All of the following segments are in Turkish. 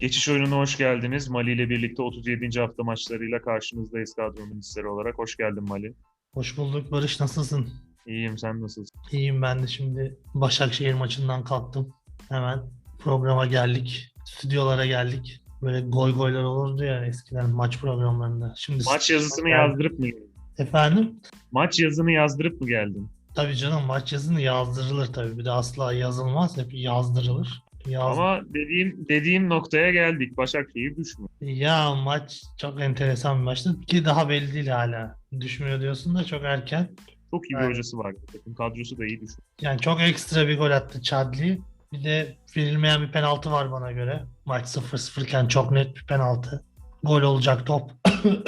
Geçiş oyununa hoş geldiniz. Mali ile birlikte 37. hafta maçlarıyla karşınızdayız kadro ministeri olarak. Hoş geldin Mali. Hoş bulduk Barış nasılsın? İyiyim sen nasılsın? İyiyim ben de şimdi Başakşehir maçından kalktım. Hemen programa geldik. Stüdyolara geldik. Böyle goy goylar olurdu ya eskiden maç programlarında. Şimdi Maç yazısını yazdırıp mı geldin? Efendim? Maç yazını yazdırıp mı geldin? Tabii canım maç yazını yazdırılır tabii. Bir de asla yazılmaz. Hep yazdırılır. Yaz... Ama dediğim dediğim noktaya geldik. Başakşehir düşmüyor. Ya maç çok enteresan bir maçtı ki daha belli değil hala. Düşmüyor diyorsun da çok erken. Çok iyi bir Evet. hocası var. Takım kadrosu da iyi düşmüyor. Yani çok ekstra bir gol attı Chadli. Bir de verilmeyen bir penaltı var bana göre. Maç 0-0 iken çok net bir penaltı. Gol olacak top.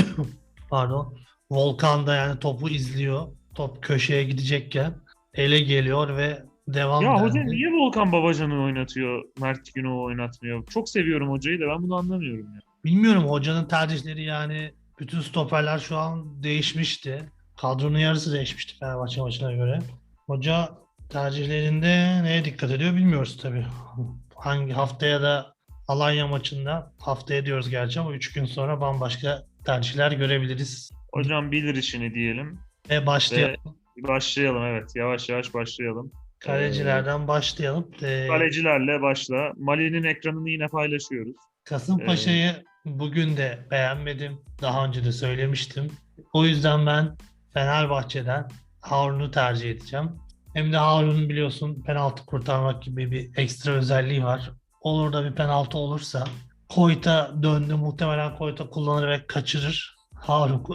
Pardon. Volkan da yani topu izliyor. Top köşeye gidecekken ele geliyor ve devam Ya dendi. hoca niye Volkan Babacan'ı oynatıyor, Mert Günok'u oynatmıyor? Çok seviyorum hocayı da ben bunu anlamıyorum ya. Bilmiyorum hocanın tercihleri yani bütün stoperler şu an değişmişti. Kadronun yarısı değişmişti Fenerbahçe maçına göre. Hoca tercihlerinde neye dikkat ediyor bilmiyoruz tabii. Hangi haftaya da Alanya maçında haftaya diyoruz gerçi ama 3 gün sonra bambaşka tercihler görebiliriz. Hocam bilir işini diyelim. Ve başlayalım. Ve başlayalım evet. Yavaş yavaş başlayalım. Kalecilerden başlayalım. Ee, Kalecilerle başla. Mali'nin ekranını yine paylaşıyoruz. Kasımpaşa'yı bugün de beğenmedim. Daha önce de söylemiştim. O yüzden ben Fenerbahçe'den Harun'u tercih edeceğim. Hem de Harun'un biliyorsun penaltı kurtarmak gibi bir ekstra özelliği var. Olur da bir penaltı olursa Koyta döndü. Muhtemelen Koyta kullanır ve kaçırır. Harun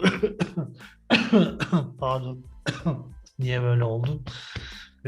pardon niye böyle oldu?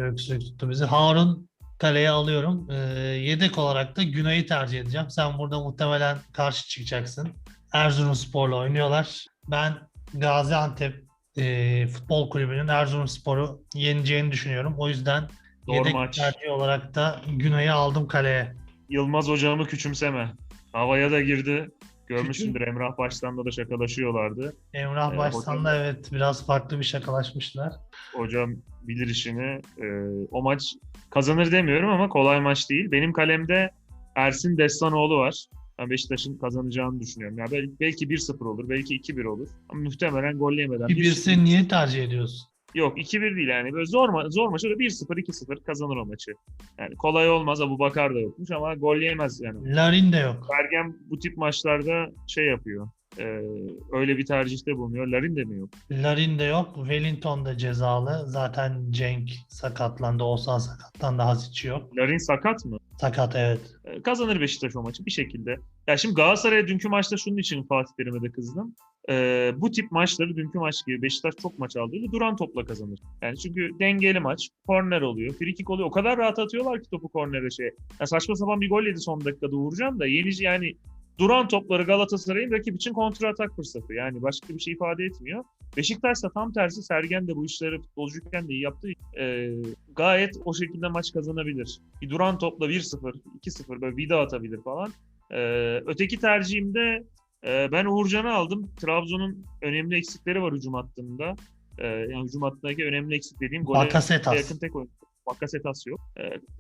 Öksürük tuttu bizi. Harun kaleye alıyorum. Ee, yedek olarak da Günay'ı tercih edeceğim. Sen burada muhtemelen karşı çıkacaksın. Erzurumspor'la oynuyorlar. Ben Gaziantep e, Futbol Kulübü'nün Erzurumspor'u yeneceğini düşünüyorum. O yüzden Doğru yedek maç. tercih olarak da Günay'ı aldım kaleye. Yılmaz hocamı küçümseme. Havaya da girdi. Görmüşsündür Emrah Baştan'da da şakalaşıyorlardı. Emrah Ee, Başsan'da hocam- evet biraz farklı bir şakalaşmışlar. Hocam bilir işini. Ee, o maç kazanır demiyorum ama kolay maç değil. Benim kalemde Ersin Destanoğlu var. Ben Beşiktaş'ın kazanacağını düşünüyorum. Yani belki, belki 1-0 olur, belki 2-1 olur. Ama muhtemelen gol yemeden. Bir 1-0 birse niye tercih ediyorsun? Yok 2-1 değil yani. Böyle zor, ma- zor da 1-0, 2-0 kazanır o maçı. Yani kolay olmaz. Abu Bakar da yokmuş ama gol yemez yani. Larin de yok. Bergen bu tip maçlarda şey yapıyor. E, öyle bir tercihte bulunuyor. Larin de mi yok? Larin de yok. Wellington da cezalı. Zaten Cenk sakatlandı. Oğuzhan sakatlandı. Hasic yok. Larin sakat mı? Sakat evet. E, kazanır Beşiktaş o maçı bir şekilde. Ya şimdi Galatasaray'a dünkü maçta şunun için Fatih Terim'e de kızdım. E, bu tip maçları dünkü maç gibi Beşiktaş çok maç aldığıyla duran topla kazanır. Yani çünkü dengeli maç, korner oluyor, frikik oluyor. O kadar rahat atıyorlar ki topu kornere şey. Ya saçma sapan bir gol yedi son dakikada Uğurcan da yenici yani duran topları Galatasaray'ın rakip için kontra atak fırsatı. Yani başka bir şey ifade etmiyor. Beşiktaş da tam tersi Sergen de bu işleri futbolcuyken de iyi için, e, gayet o şekilde maç kazanabilir. Bir duran topla 1-0, 2-0 böyle vida atabilir falan. E, öteki tercihimde e, ben Uğurcan'ı aldım. Trabzon'un önemli eksikleri var hücum hattında. E, yani hücum hattındaki önemli eksik dediğim gole Bakasetas. yakın tek oyuncu. Bakasetas yok.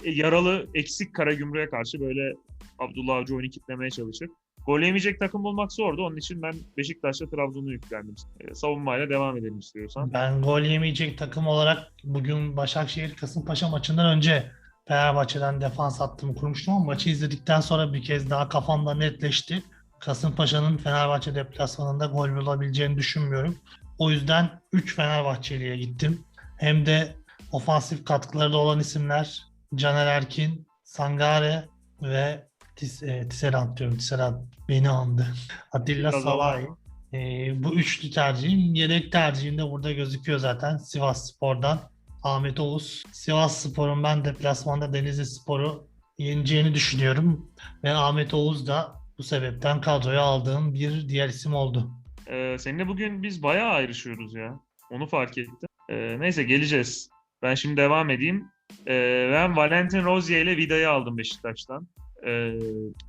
E, yaralı eksik Karagümrük'e karşı böyle Abdullah Avcı oyunu kitlemeye çalışır. Gol yemeyecek takım bulmak zordu. Onun için ben Beşiktaş'la Trabzon'u yüklendim. E, savunmayla devam edelim istiyorsan. Ben gol yemeyecek takım olarak bugün Başakşehir Kasımpaşa maçından önce Fenerbahçe'den defans hattımı kurmuştum ama maçı izledikten sonra bir kez daha kafamda netleşti. Kasımpaşa'nın Fenerbahçe deplasmanında gol bulabileceğini düşünmüyorum. O yüzden 3 Fenerbahçeli'ye gittim. Hem de ofansif katkıları da olan isimler Caner Erkin, Sangare ve Tis, e, Tisserand diyorum. Tisserand beni andı. Atilla abartma. Ee, bu üçlü tercihim. Yedek tercihim de burada gözüküyor zaten. Sivas Spor'dan Ahmet Oğuz. Sivas Spor'un ben deplasmanda Denizli Spor'u yeneceğini düşünüyorum. Ve Ahmet Oğuz da bu sebepten kadroya aldığım bir diğer isim oldu. E, seninle bugün biz bayağı ayrışıyoruz ya. Onu fark ettim. E, neyse geleceğiz. Ben şimdi devam edeyim. E, ben Valentin Rozier ile Vida'yı aldım Beşiktaş'tan. E,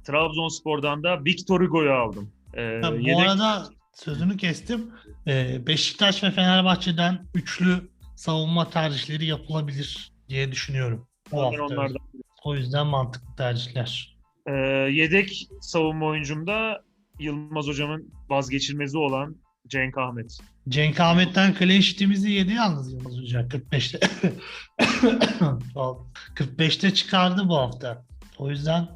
Trabzonspor'dan da Victor Hugo'yu aldım. E, Ha, bu yedek- arada sözünü kestim. Ee, Beşiktaş ve Fenerbahçe'den üçlü savunma tercihleri yapılabilir diye düşünüyorum. Bu hafta. onlardan O yüzden mantıklı tercihler. Ee, yedek savunma oyuncumda Yılmaz hocamın vazgeçilmezi olan Cenk Ahmet. Cenk Ahmet'ten clean sheet'imizi yedi yalnız Yılmaz Hoca 45'te. 45'te çıkardı bu hafta. O yüzden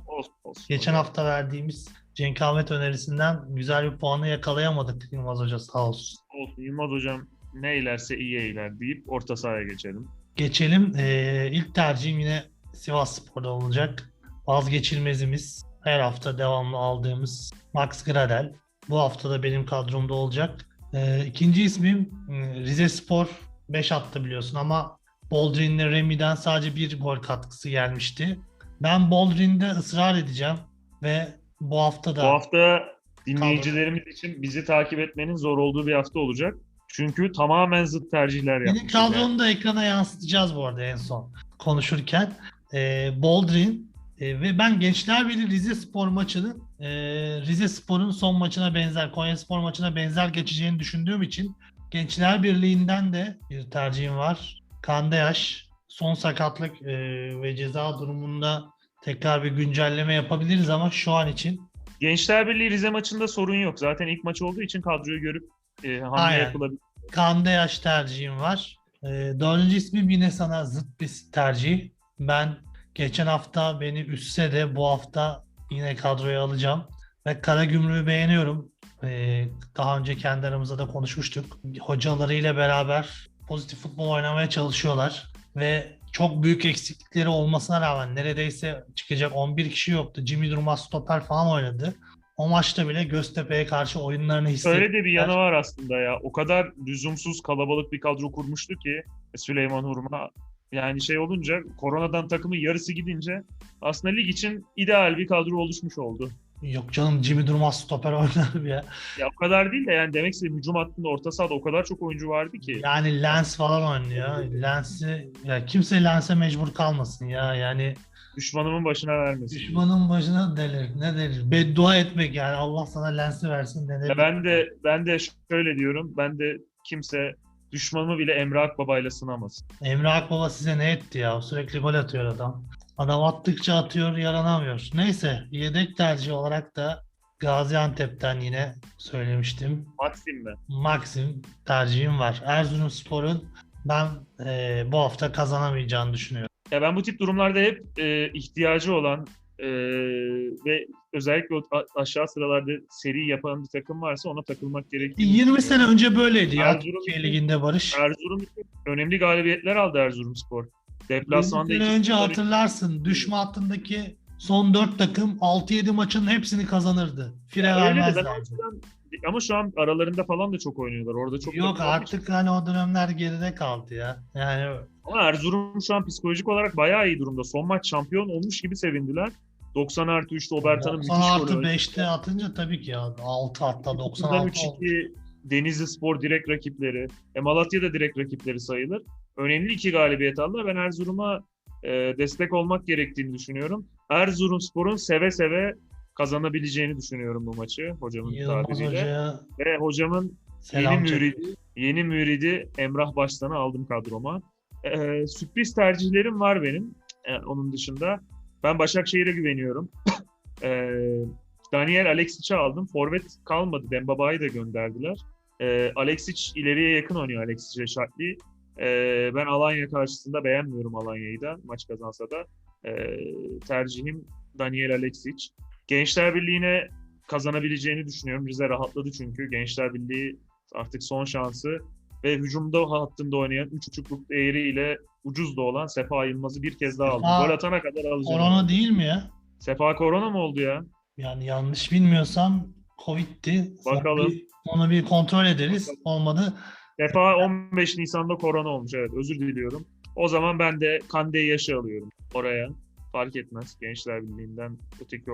Olsun, geçen hafta verdiğimiz Cenk Ahmet önerisinden güzel bir puanı yakalayamadık Yılmaz Hoca sağ olsun. olsun. Yılmaz hocam ne eylerse iyi eyler deyip orta sahaya geçelim. Geçelim. Ee, ilk tercihim yine Sivas Spor'da olacak. Vazgeçilmezimiz. Her hafta devamlı aldığımız Max Gradel. Bu hafta da benim kadromda olacak. Ee, ikinci ismim e, Rize Spor 5 attı biliyorsun ama Boldrin'le Remy'den sadece bir gol katkısı gelmişti. Ben Boldrin'de ısrar edeceğim ve bu hafta da Bu hafta dinleyicilerimiz için bizi takip etmenin zor olduğu bir hafta olacak. Çünkü tamamen zıt tercihler Senin yapmışız. yani. kadronu da ekrana yansıtacağız bu arada en son konuşurken. Ee, Boldrin e, ve ben Gençler Birliği Rize Spor maçının e, Rize Spor'un son maçına benzer, Konya Spor maçına benzer geçeceğini düşündüğüm için Gençler Birliği'nden de bir tercihim var. Kandeyaş son sakatlık e, ve ceza durumunda tekrar bir güncelleme yapabiliriz ama şu an için Gençler Birliği Rize maçında sorun yok. Zaten ilk maç olduğu için kadroyu görüp e, hamle Aynen. yapılabilir. Kande yaş tercihim var. Ee, dördüncü ismim yine sana zıt bir tercih. Ben geçen hafta beni üstse de bu hafta yine kadroya alacağım. Ve Karagümrük'ü beğeniyorum. Ee, daha önce kendi aramızda da konuşmuştuk. Hocalarıyla beraber pozitif futbol oynamaya çalışıyorlar. Ve çok büyük eksiklikleri olmasına rağmen neredeyse çıkacak 11 kişi yoktu. Jimmy Durmaz stoper falan oynadı. O maçta bile Göztepe'ye karşı oyunlarını hissettiler. Öyle de bir yanı var aslında ya. O kadar lüzumsuz kalabalık bir kadro kurmuştu ki Süleyman Hurma. Yani şey olunca koronadan takımın yarısı gidince aslında lig için ideal bir kadro oluşmuş oldu. Yok canım Jimmy Durmaz stoper oynar ya. Ya o kadar değil de yani demek istediğim hücum hattında orta sahada o kadar çok oyuncu vardı ki. Yani Lens falan oynuyor. Lens'i ya kimse Lens'e mecbur kalmasın ya. Yani Düşmanımın başına vermesin. düşmanın başına delir. Ne delir? Beddua etmek yani. Allah sana Lens'i versin denir. Ya ben de ben de şöyle diyorum. Ben de kimse düşmanımı bile Emre Akbaba'yla sınamasın. Emre Akbaba size ne etti ya? Sürekli gol atıyor adam. Adam attıkça atıyor, yaranamıyor. Neyse, yedek tercih olarak da Gaziantep'ten yine söylemiştim. Maxim mi? Maxim tercihim var. Erzurumspor'un ben eee, bu hafta kazanamayacağını düşünüyorum. Ya ben bu tip durumlarda hep e, ihtiyacı olan e, ve özellikle o aşağı sıralarda seri yapan bir takım varsa ona takılmak gerektiğini 20 sene önce böyleydi ya Erzurum- Türkiye Ligi'nde Barış. Erzurum önemli galibiyetler aldı Erzurumspor. 20 Deplasmanda iki önce skor- hatırlarsın düşme hattındaki son 4 takım 6-7 maçın hepsini kazanırdı. Fire vermezlerdi. ama şu an aralarında falan da çok oynuyorlar. Orada çok Yok artık hani o dönemler geride kaldı ya. Yani Ama Erzurum şu an psikolojik olarak bayağı iyi durumda. Son maç şampiyon olmuş gibi sevindiler. 90 artı 3'te Obertan'ın müthiş 90 golü. artı önce. 5'te atınca tabii ki ya 6 hatta Buradan 96 oldu. 3-2 Denizli Spor direkt rakipleri. E, Malatya da direkt rakipleri sayılır. Önemli iki galibiyet aldılar. Ben Erzurum'a e, destek olmak gerektiğini düşünüyorum. Erzurum Spor'un seve seve kazanabileceğini düşünüyorum bu maçı hocamın Yılmaz tabiriyle. Hoca'ya Ve hocamın selam yeni müridi, yeni müridi Emrah Baştan'ı aldım kadroma. Ee, sürpriz tercihlerim var benim. Ee, onun dışında ben Başakşehir'e güveniyorum. Ee, Daniel Alexic'i aldım. Forvet kalmadı. Dembaba'yı da gönderdiler. Ee, Alexic ileriye yakın oynuyor Alexic Reşatli. Ee, ben Alanya karşısında beğenmiyorum Alanya'yı da maç kazansa da. Ee, tercihim Daniel Alexic. Gençler Birliği'ne kazanabileceğini düşünüyorum. Rize rahatladı çünkü. Gençler Birliği artık son şansı ve hücumda hattında oynayan 3.5'luk değeriyle ucuz da olan Sefa Yılmaz'ı bir kez daha. Sefa Gol atana kadar alacağım. Korona değil mi ya? Sefa korona mı oldu ya? Yani yanlış bilmiyorsam Covid'ti. Bakalım. Bir- Onu bir kontrol ederiz. Olmadı. Sefa 15 Nisan'da korona olmuş. Evet özür diliyorum. O zaman ben de Kande Yaş'ı alıyorum oraya. Fark etmez. Gençler Birliği'nden öteki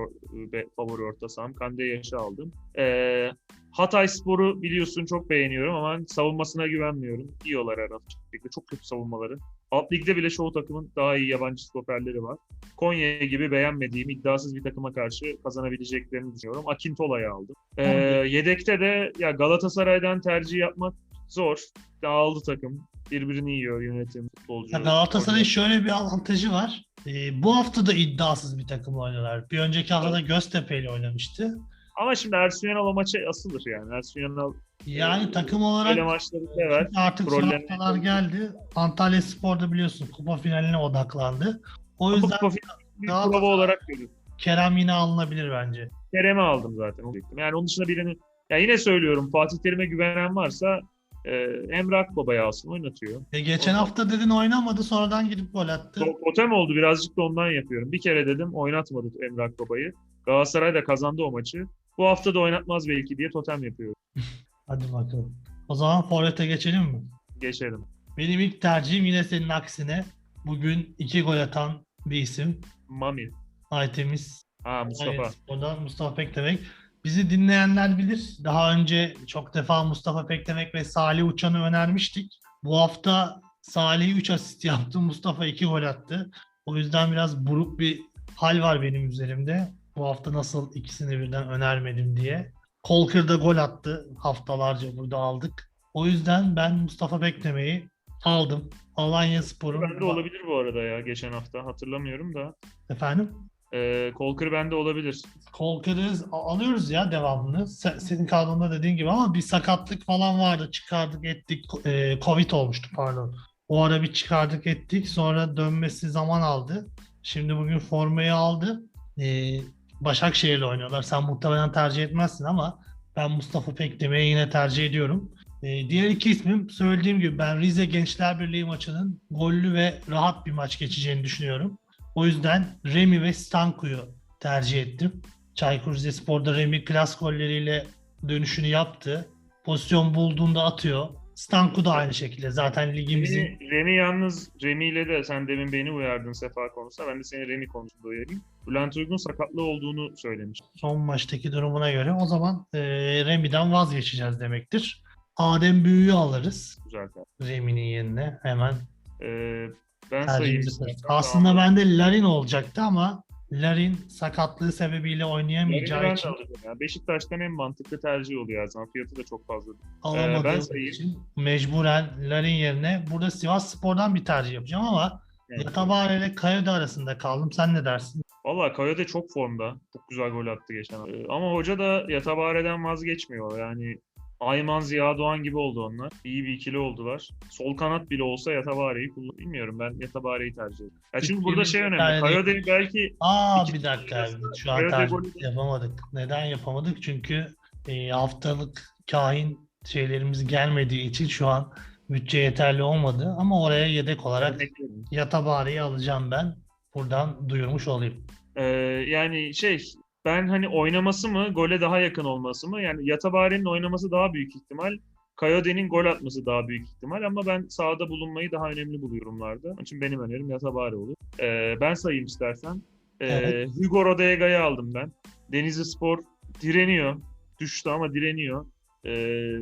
ve favori orta saham Kande Yaş'ı aldım. Ee, Hatay Spor'u biliyorsun çok beğeniyorum ama savunmasına güvenmiyorum. Diyorlar her hafta. Çok kötü savunmaları. Alt ligde bile çoğu takımın daha iyi yabancı stoperleri var. Konya gibi beğenmediğim iddiasız bir takıma karşı kazanabileceklerini düşünüyorum. Akintola'yı aldım. Ee, yedekte de ya Galatasaray'dan tercih yapmak zor. Dağıldı takım. Birbirini yiyor yönetim, futbolcu. Ya Galatasaray'ın şöyle bir avantajı var. Ee, bu hafta da iddiasız bir takım oynuyorlar. Bir önceki haftada Göztepe ile oynamıştı. Ama şimdi Ersun Yanal o maça asılır yani. Ersun Yanal Yani Ee, takım olarak maçları sever. artık son haftalar geldi. Antalya Spor'da biliyorsun kupa finaline odaklandı. O yüzden Kupa daha- prova olarak görüyorum. Kerem yine alınabilir bence. Kerem'i aldım zaten. Yani onun dışında birini ya yine söylüyorum Fatih Terim'e güvenen varsa e, Emre Akbaba'yı alsın oynatıyor. E, geçen O- hafta dedin oynamadı sonradan gidip gol attı. To- Totem oldu birazcık da ondan yapıyorum. Bir kere dedim oynatmadı Emre Akbaba'yı. Galatasaray da kazandı o maçı. Bu hafta da oynatmaz belki diye totem yapıyorum. Hadi bakalım. O zaman Forvet'e geçelim mi? Geçelim. Benim ilk tercihim yine senin aksine. Bugün iki gol atan bir isim. Mami. Aytemiz. Ha Mustafa. Oradan Mustafa Pekdemek. Bizi dinleyenler bilir. Daha önce çok defa Mustafa Pekdemek ve Salih Uçan'ı önermiştik. Bu hafta Salih 3 asist yaptı. Mustafa 2 gol attı. O yüzden biraz buruk bir hal var benim üzerimde. Bu hafta nasıl ikisini birden önermedim diye. Kolkır'da gol attı. Haftalarca burada aldık. O yüzden ben Mustafa Bekleme'yi aldım. Alanya Spor'un... Bende olabilir bu arada ya geçen hafta hatırlamıyorum da. Efendim? E, Kolkır bende olabilir. Kolkar'ı a- alıyoruz ya devamını. Se- Senin kadronda dediğin gibi ama bir sakatlık falan vardı. Çıkardık ettik. E, Covid olmuştu pardon. O ara bir çıkardık ettik. Sonra dönmesi zaman aldı. Şimdi bugün formayı aldı. E, Başakşehir'le oynuyorlar. Sen muhtemelen tercih etmezsin ama ben Mustafa Pekdemir'i yine tercih ediyorum. E, diğer iki ismim söylediğim gibi ben Rize Gençler Birliği maçının gollü ve rahat bir maç geçeceğini düşünüyorum. O yüzden Remi ve Stanku'yu tercih ettim. Çaykur Rizespor'da Remi klas golleriyle dönüşünü yaptı. Pozisyon bulduğunda atıyor. Stanku da aynı şekilde. Zaten ligimizin Remi, Remi yalnız Remi ile de sen demin beni uyardın Sefa konusunda. Ben de seni Remi konusunda uyarayım. Bülent Uygun sakatlığı olduğunu söylemiş. son maçtaki durumuna göre o zaman e, Remi'den vazgeçeceğiz demektir. Adem Büyü'yü alırız. Güzel. Remi'nin yerine hemen Ee, ben sayayım. Aslında Tamam. bende Larin olacaktı ama Larin sakatlığı sebebiyle Larin'i oynayamayacağı ben de için ya. Beşiktaş'tan en mantıklı tercih oluyor her zaman. Fiyatı da çok fazla. alamadığım ben sayayım. için mecburen Larin yerine burada Sivas Spor'dan bir tercih yapacağım ama Evet. Yatabare ile Kayode arasında kaldım. Sen ne dersin? Valla Kayode çok formda. Çok güzel gol attı geçen. Ee, ama hoca da Yatabare'den vazgeçmiyor. Yani Ayman Ziya Doğan gibi oldu onlar. İyi bir ikili oldular. Sol kanat bile olsa Yatabare'yi kullan. Bilmiyorum ben Yatabare'yi tercih ediyorum. Ya şimdi burada şey önemli. Kayode belki Aa bir dakika. Şu an tercih yapamadık. Neden yapamadık? Çünkü e, haftalık kain şeylerimiz gelmediği için şu an bütçe yeterli olmadı. Ama oraya yedek olarak. Yatabare'yi alacağım ben. Buradan duyurmuş olayım. Ee, yani şey ben hani oynaması mı gole daha yakın olması mı? Yani Yatabare'nin oynaması daha büyük ihtimal. Kayode'nin gol atması daha büyük ihtimal ama ben sahada bulunmayı daha önemli buluyorumlardı. Onun için benim önerim Yatabare olur. Ee, ben sayayım istersen. Ee, Evet. Hugo Rodega'yı aldım ben. Denizli Spor direniyor. Düştü ama direniyor. Ee,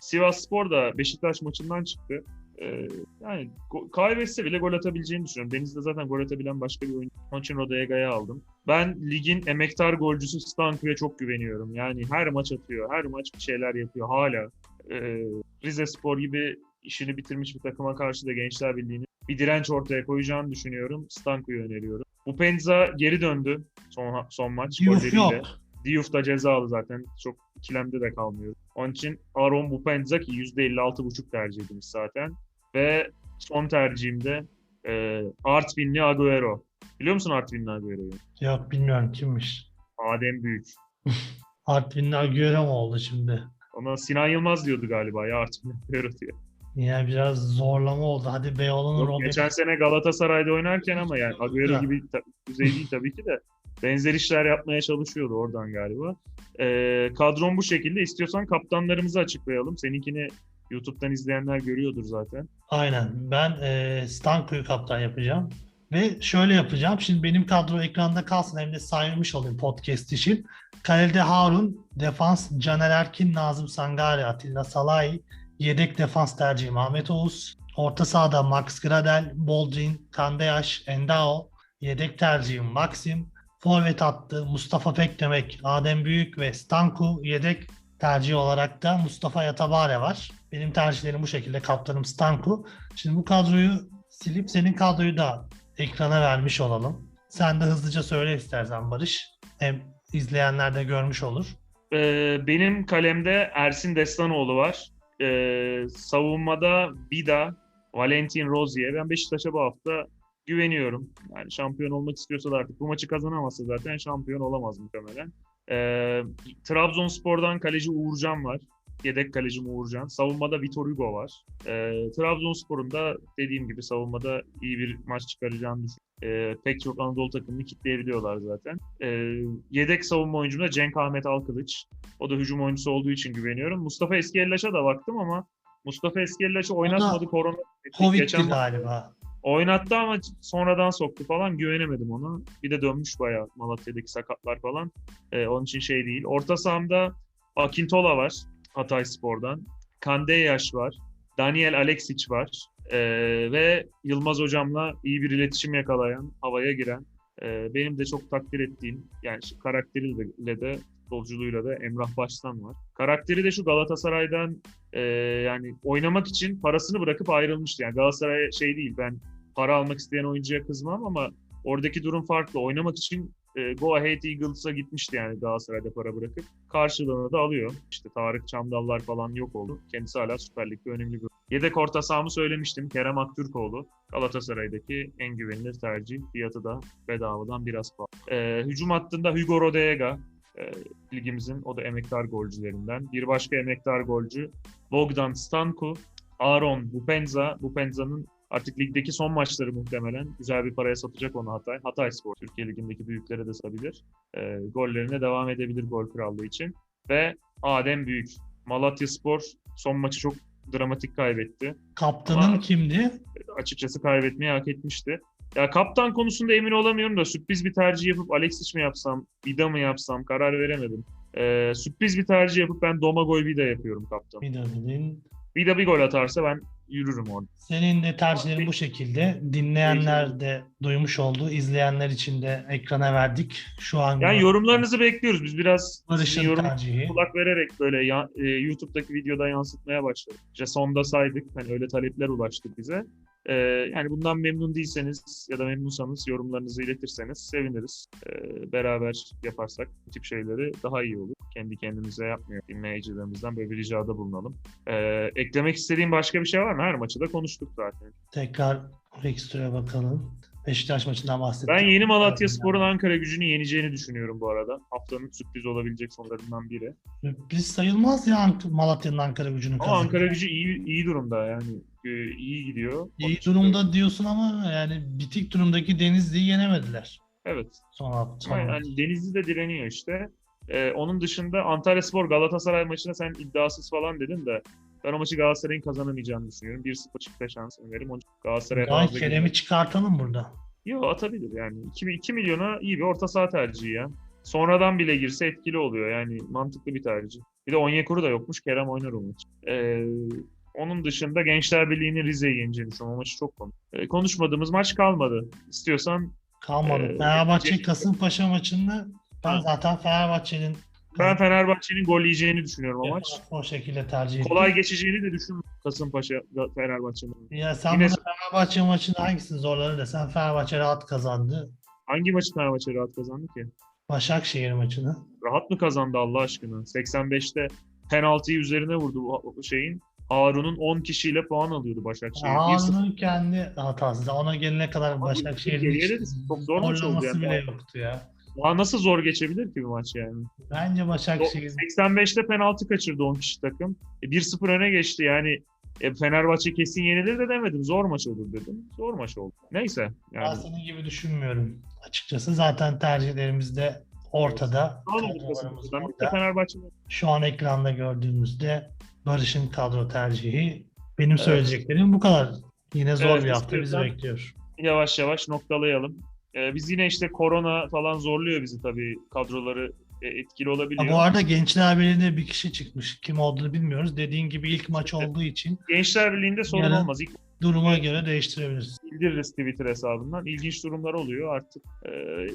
Sivas Spor da Beşiktaş maçından çıktı. Ee, yani kaybetse bile gol atabileceğini düşünüyorum. Deniz'de zaten gol atabilen başka bir oyuncu. Onun için Rodega'yı aldım. Ben ligin emektar golcüsü Stanku'ya çok güveniyorum. Yani her maç atıyor. Her maç bir şeyler yapıyor hala. Ee, Rize Spor gibi işini bitirmiş bir takıma karşı da Gençler Birliği'nin bir direnç ortaya koyacağını düşünüyorum. Stanku'yu öneriyorum. Bu Penza geri döndü son, son maç. Golleriyle. yok. Diouf da cezalı zaten. Çok ikilemde de kalmıyor. Onun için Aaron Bupenzaki %56,5 tercih edilmiş zaten. Ve son tercihimde e, Artvinli Agüero. Biliyor musun Artvinli Agüero'yu? Yok bilmiyorum kimmiş. Adem Büyük. Artvin'le Agüero mu oldu şimdi? Ona Sinan Yılmaz diyordu galiba ya Artvinli Agüero diye. Yani biraz zorlama oldu. Hadi Beyoğlu'nun geçen sene Galatasaray'da oynarken ama yani Agüero Ya. gibi düzey değil tabii ki de benzer işler yapmaya çalışıyordu oradan galiba. Ee, kadron bu şekilde. İstiyorsan kaptanlarımızı açıklayalım. Seninkini YouTube'dan izleyenler görüyordur zaten. Aynen. Ben e, Stanko'yu kaptan yapacağım. Ve şöyle yapacağım. Şimdi benim kadro ekranda kalsın hem de saymış olayım podcast için. Kalede Harun, defans Caner Erkin, Nazım Sangare, Atilla Salay, yedek defans tercihim Ahmet Oğuz, orta sahada Max Gradel, Boldrin, Kandeyaş, Endao, yedek tercihim Maxim, forvet hattı Mustafa Pekdemek, Adem Büyük ve Stanku, yedek tercih olarak da Mustafa Yatabare var. Benim tercihlerim bu şekilde. Kaptanım Stanku. Şimdi bu kadroyu silip senin kadroyu da ekrana vermiş olalım. Sen de hızlıca söyle istersen Barış. Hem izleyenler de görmüş olur. Ee, benim kalemde Ersin Destanoğlu var. Ee, savunmada Vida, Valentin Rozier. Ben Beşiktaş'a bu hafta güveniyorum. Yani şampiyon olmak istiyorsa da artık bu maçı kazanamazsa zaten şampiyon olamaz muhtemelen. Ee, Trabzonspor'dan kaleci Uğurcan var. Yedek kalecim Uğurcan. Savunmada Vitor Hugo var. Ee, Trabzonspor'un da dediğim gibi savunmada iyi bir maç çıkaracağını düşünüyorum. Ee, pek çok Anadolu takımını kitleyebiliyorlar zaten. Ee, yedek savunma oyuncum da Cenk Ahmet Alkılıç. O da hücum oyuncusu olduğu için güveniyorum. Mustafa Eskellaş'a da baktım ama Mustafa Eskellaş'ı oynatmadı korona. Covid'di Geçen galiba. Oynattı ama sonradan soktu falan güvenemedim ona. Bir de dönmüş bayağı Malatya'daki sakatlar falan. Ee, onun için şey değil. Orta sahamda Akintola var Hatay Spor'dan. Kandeyaş var. Daniel Alexic var. Ee, ve Yılmaz Hocam'la iyi bir iletişim yakalayan, havaya giren, e, benim de çok takdir ettiğim, yani karakteriyle de futbolculuğuyla da Emrah Baştan var. Karakteri de şu Galatasaray'dan e, yani oynamak için parasını bırakıp ayrılmıştı. Yani Galatasaray şey değil ben para almak isteyen oyuncuya kızmam ama oradaki durum farklı. Oynamak için e, Go Ahead Eagles'a gitmişti yani Galatasaray'da para bırakıp. Karşılığını da alıyor. İşte Tarık Çamdallar falan yok oldu. Kendisi hala Süper Lig'de önemli bir Yedek orta sahamı söylemiştim. Kerem Aktürkoğlu. Galatasaray'daki en güvenilir tercih. Fiyatı da bedavadan biraz pahalı. E, hücum hattında Hugo Rodega. E, ligimizin o da emektar golcülerinden. Bir başka emektar golcü Bogdan Stanku. Aaron Bupenza. Bupenza'nın Artık ligdeki son maçları muhtemelen güzel bir paraya satacak onu Hatay. Hatay Spor Türkiye Ligi'ndeki büyüklere de satabilir. E, gollerine devam edebilir gol krallığı için. Ve Adem Büyük. Malatya Spor son maçı çok dramatik kaybetti. Kaptanın Ama- kimdi? Açıkçası kaybetmeyi hak etmişti. Ya kaptan konusunda emin olamıyorum da sürpriz bir tercih yapıp Alexis mi yapsam, Vida mı yapsam karar veremedim. E, sürpriz bir tercih yapıp ben Domagoj Vida yapıyorum kaptan. Bir dedin. Vida bir gol atarsa ben yürürüm orada. Senin de tercihlerin bu şekilde. Dinleyenler de duymuş oldu. İzleyenler için de ekrana verdik. Şu an Yani yorumlarınızı bekliyoruz. Biz biraz Barış'ın yorum tercihi. kulak vererek böyle ya- e, YouTube'daki videoda yansıtmaya başladık. İşte sonda saydık. Hani öyle talepler ulaştı bize. E, yani bundan memnun değilseniz ya da memnunsanız yorumlarınızı iletirseniz seviniriz. E, beraber yaparsak bu tip şeyleri daha iyi olur. Kendi kendimize yapmıyor. Dinleyicilerimizden böyle bir ricada bulunalım. E, eklemek istediğim başka bir şey var mı? Her maçı da konuştuk zaten. Tekrar Rextur'a bakalım. Beşiktaş maçından bahsettik. Ben yeni Malatya Spor'un Ankara gücünü yeneceğini düşünüyorum bu arada. Haftanın sürpriz olabilecek sonlarından biri. Sürpriz sayılmaz ya Malatya'nın Ankara gücünün Ama kazandı. Ankara gücü iyi iyi durumda yani. Ee, iyi gidiyor. İyi durumda diyorsun ama yani bitik durumdaki Denizli'yi yenemediler. Evet. Son hafta. Yani Denizli de direniyor işte. Ee, onun dışında Antalya Spor Galatasaray maçına sen iddiasız falan dedin de ben o maçı Galatasaray'ın kazanamayacağını düşünüyorum. 1-0 çıkta şans önerim. Onun için Galatasaray'a fazla Kerem'i çıkartalım burada. Yo atabilir yani. 2, 2 milyona iyi bir orta saha tercihi ya. Sonradan bile girse etkili oluyor yani mantıklı bir tercih. Bir de Onyekuru da yokmuş. Kerem oynar o maçı. Ee, onun dışında Gençler Birliği'nin Rize'yi yeneceğini düşünüyorum. O maçı çok konu. Ee, konuşmadığımız maç kalmadı. İstiyorsan Kalmadı. Ee, Fenerbahçe Kasımpaşa maçında ben zaten Fenerbahçe'nin ben Fenerbahçe'nin gol yiyeceğini düşünüyorum o maç. o şekilde tercih ettim. Kolay geçeceğini de düşünmüyorum Ya Kasımpaşa Fenerbahçe'nin. sen Yine- Fenerbahçe maçında hangisini zorları desen Fenerbahçe rahat kazandı. Hangi maçı Fenerbahçe rahat kazandı ki? Başakşehir maçını. Rahat mı kazandı Allah aşkına? 85'te penaltıyı üzerine vurdu bu şeyin. Harun'un 10 kişiyle puan alıyordu Başakşehir. 1-0. Harun'un kendi hatası. Ona gelene kadar Başakşehir'in çok zor maç oldu yani. bile yoktu ya. Daha nasıl zor geçebilir ki bir maç yani? Bence Başakşehir 85'te penaltı kaçırdı 10 kişi takım. E, 1-0 öne geçti yani. E, Fenerbahçe kesin yenilir de demedim. Zor maç olur dedim. Zor maç oldu. Neyse. ben Yani. senin gibi düşünmüyorum. Açıkçası zaten tercihlerimiz de ortada. Burada. Fenerbahçe'de Şu an ekranda gördüğümüzde Barış'ın kadro tercihi. Benim söyleyeceklerim bu kadar. Yine zor Evet, bir hafta bizi bekliyor. yavaş yavaş noktalayalım. E, biz yine işte korona falan zorluyor bizi tabii. Kadroları e, etkili Ha, olabiliyor. bu arada Gençler Birliği'nde bir kişi çıkmış. Kim olduğunu bilmiyoruz. Dediğin gibi ilk maç olduğu için Gençler Birliği'nde sorun olmaz. İlk duruma göre değiştirebiliriz. bildiririz Twitter hesabından. İlginç durumlar oluyor artık. e,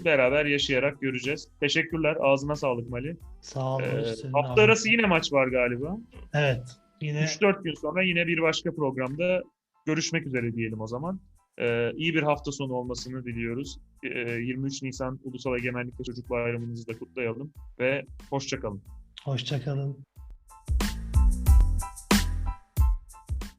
beraber yaşayarak göreceğiz. Teşekkürler. Ağzına sağlık Mali. Sağ ol E, hafta abi. arası yine maç var galiba. Evet. Yine 3-4 gün sonra yine bir başka programda görüşmek üzere diyelim o zaman. Ee, iyi bir hafta sonu olmasını diliyoruz. Ee, 23 Nisan Ulusal Egemenlik ve Çocuk Bayramınızı da kutlayalım ve hoşçakalın. Hoşçakalın.